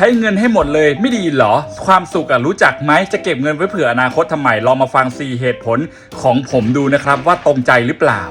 ช้เงินให้หมดเลย ไม่ดีเหรอ ความสุขอะรู้จักไหมจะเก็บเงินไว้เผื่ออนาคตทำไมลองมาฟัง 4 เหตุผลของผมดูนะครับว่าตรงใจหรือเปล่า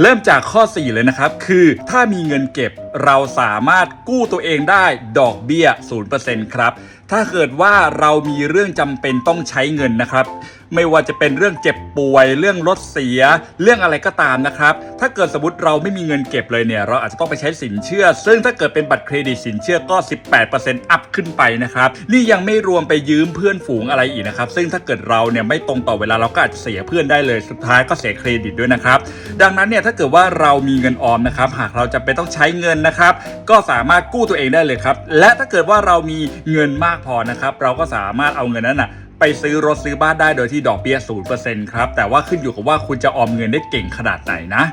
เริ่มจากข้อ 4 เลยนะครับ คือถ้ามีเงินเก็บ เราสามารถกู้ตัวเองได้ดอกเบี้ย 0%ครับ ถ้าเกิดว่าเรามีเรื่องจำเป็นต้องใช้เงินนะครับ ไม่ว่าจะเป็นเรื่องเจ็บป่วย เรื่องรถเสีย เรื่องอะไรก็ตามนะครับ ถ้าเกิดสมมติเราไม่มีเงินเก็บเลยเนี่ย เราอาจจะต้องไปใช้สินเชื่อ ซึ่งถ้าเกิดเป็นบัตรเครดิตสินเชื่อก็ 18%อัพขึ้นไปนะครับ นี่ยังไม่รวมไปยืมเพื่อนฝูงอะไรอีกนะครับ ซึ่งถ้าเกิดเราเนี่ยไม่ตรงต่อเวลาเราก็อาจจะเสียเพื่อนได้เลย สุดท้ายก็เสียเครดิตด้วยนะครับ ดังนั้นเนี่ยถ้าเกิดว่าเรามีเงินออมนะครับ หากเราจะเป็นต้องใช้เงินนะครับ ก็สามารถกู้ตัวเองได้เลยครับ และถ้าเกิดว่าเรามีเงินมากพอนะครับ เราก็สามารถเอาเงินนั้นน่ะไปซื้อรถซื้อบ้านได้โดยที่ดอกเบี้ย0%ครับ แต่ว่าขึ้นอยู่กับว่าคุณจะออมเงินได้เก่งขนาดไหนนะ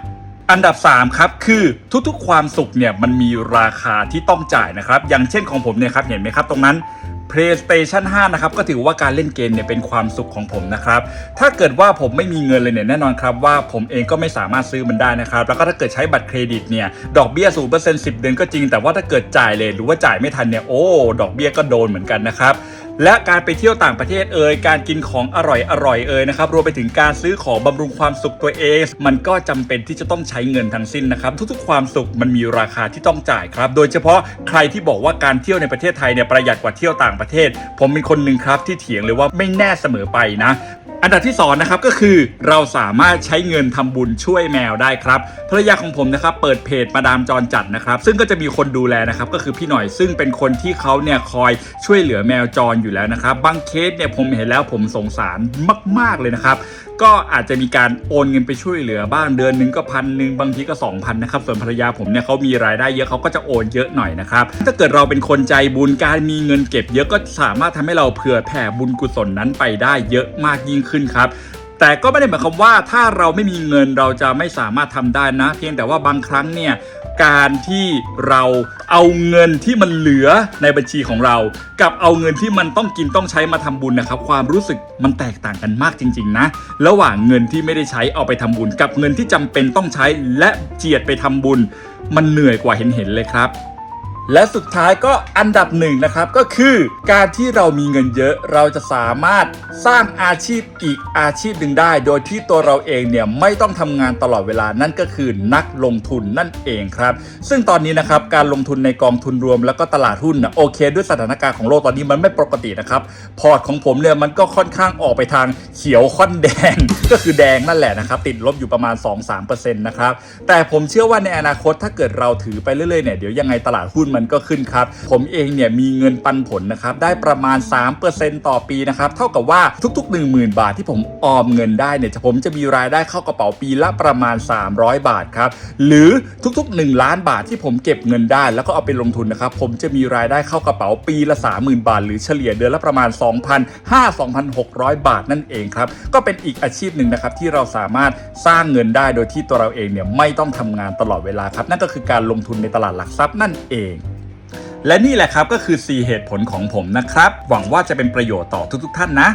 อันดับ 3 ครับ คือทุกๆ ความสุขเนี่ยมันมีราคาที่ต้องจ่ายนะครับ อย่างเช่นของผมเนี่ยครับ เห็นไหมครับตรงนั้น PlayStation 5 นะครับ ก็ถือว่าการเล่นเกมเนี่ยเป็นความสุขของผมนะครับ ถ้าเกิดว่าผมไม่มีเงินเลยเนี่ยแน่นอนครับว่าผมเองก็ไม่สามารถซื้อมันได้นะครับ แล้วก็ถ้าเกิดใช้บัตรเครดิตเนี่ยดอกเบี้ย0% 10 เดือนก็จริง แต่ว่าถ้าเกิดจ่ายเลยหรือว่าจ่ายไม่ทันเนี่ยโอ้ดอกเบี้ยก็โดนเหมือนกันนะครับ และการไปเที่ยวต่างประเทศเอ่ยการกินของอร่อยอร่อยเอ่ยนะครับรวมไปถึงการซื้อของบำรุงความสุขตัวเอง มันก็จำเป็นที่จะต้องใช้เงินทั้งสิ้นนะครับ ทุกๆ ความสุขมันมีราคาที่ต้องจ่ายครับ โดยเฉพาะใครที่บอกว่าการเที่ยวในประเทศไทยเนี่ยประหยัดกว่าเที่ยวต่างประเทศ ผมเป็นคนหนึ่งครับที่เถียงเลยว่าไม่แน่เสมอไปนะ อันดับที่2นะครับก็คือเราสามารถใช้เงินทำบุญช่วยแมวได้ครับภรรยาของผมนะครับเปิดเพจมาดามจรจัดนะครับ ซึ่งก็จะมีคนดูแลนะครับก็คือพี่หน่อยซึ่งเป็นคนที่เขาเนี่ยคอยช่วยเหลือแมวจรอยู่แล้วนะครับบางเคสเนี่ยผมเห็นแล้วผมสงสารมาก ๆเลยนะครับ ก็อาจจะมีการโอนเงินไปช่วยเหลือบ้างเดือนหนึ่งก็พันหนึ่งบางทีก็ 2,000นะครับส่วนภรรยาผมเนี่ยเขามีรายได้เยอะเขาก็จะโอนเยอะหน่อยนะครับถ้าเกิดเราเป็นคนใจบุญการมีเงินเก็บ เยอะก็สามารถทำให้เราเผื่อแผ่บุญกุศลนั้นไปได้เยอะมากยิ่งขึ้นครับแต่ก็ไม่ได้หมายความว่าถ้าเราไม่มีเงินเราจะไม่สามารถทำได้นะ เพียงแต่ว่าบางครั้งเนี่ย การที่เราเอาเงินที่มันเหลือในบัญชีของเรา กับเอาเงินที่มันต้องกินต้องใช้มาทำบุญนะครับ ความรู้สึกมันแตกต่างกันมากจริง ๆ นะ ระหว่างเงินที่ไม่ได้ใช้เอาไปทำบุญ กับเงินที่จำเป็นต้องใช้และเจียดไปทำบุญ มันเหนื่อยกว่าเห็นๆเลยครับ และสุดท้ายก็อันดับหนึ่งนะครับก็คือการที่เรามีเงินเยอะเราจะสามารถสร้างอาชีพอีกอาชีพหนึ่งได้ โดยที่ตัวเราเองเนี่ยไม่ต้องทำงานตลอดเวลานั่นก็คือนักลงทุนนั่นเองครับซึ่งตอนนี้นะครับการลงทุนในกองทุนรวมแล้วก็ตลาดหุ้นนะโอเค ด้วยสถานการณ์ของโลกตอนนี้มันไม่ปกตินะครับพอร์ตของผมเนี่ยมันก็ค่อนข้างออกไปทางเขียวค่อนแดง ก็คือแดงนั่นแหละนะครับติดลบอยู่ประมาณ 2-3%นะครับแต่ผมเชื่อว่าในอนาคตถ้าเกิดเราถือไปเรื่อยๆเนี่ยเดี๋ยวยังไงตลาดหุ้นมันก็ขึ้นครับ ผมเองเนี่ยมีเงินปันผลนะครับ ได้ประมาณ 3%ต่อปีนะครับ เท่ากับว่าทุก ๆ 10,000 บาทที่ผมออมเงินได้เนี่ยผมจะมีรายได้เข้ากระเป๋าปีละประมาณ 300 บาทครับ หรือทุก ๆ 1 ล้านบาทที่ผมเก็บเงินได้ แล้วก็เอาไปลงทุนนะครับผมจะมีรายได้เข้ากระเป๋าปีละ 30,000 บาท หรือเฉลี่ยเดือนละประมาณ 2,500-2,600 บาทนั่นเองครับก็เป็นอีกอาชีพหนึ่งนะครับที่เราสามารถสร้างเงินได้โดยที่ตัวเราเองเนี่ยไม่ต้องทำงานตลอดเวลาครับ นั่นก็คือการลงทุนในตลาดหลักทรัพย์นั่นเอง และนี่แหละครับก็คือ 4 เหตุผลของผมนะครับ หวังว่าจะเป็นประโยชน์ต่อทุกๆ ท่านนะ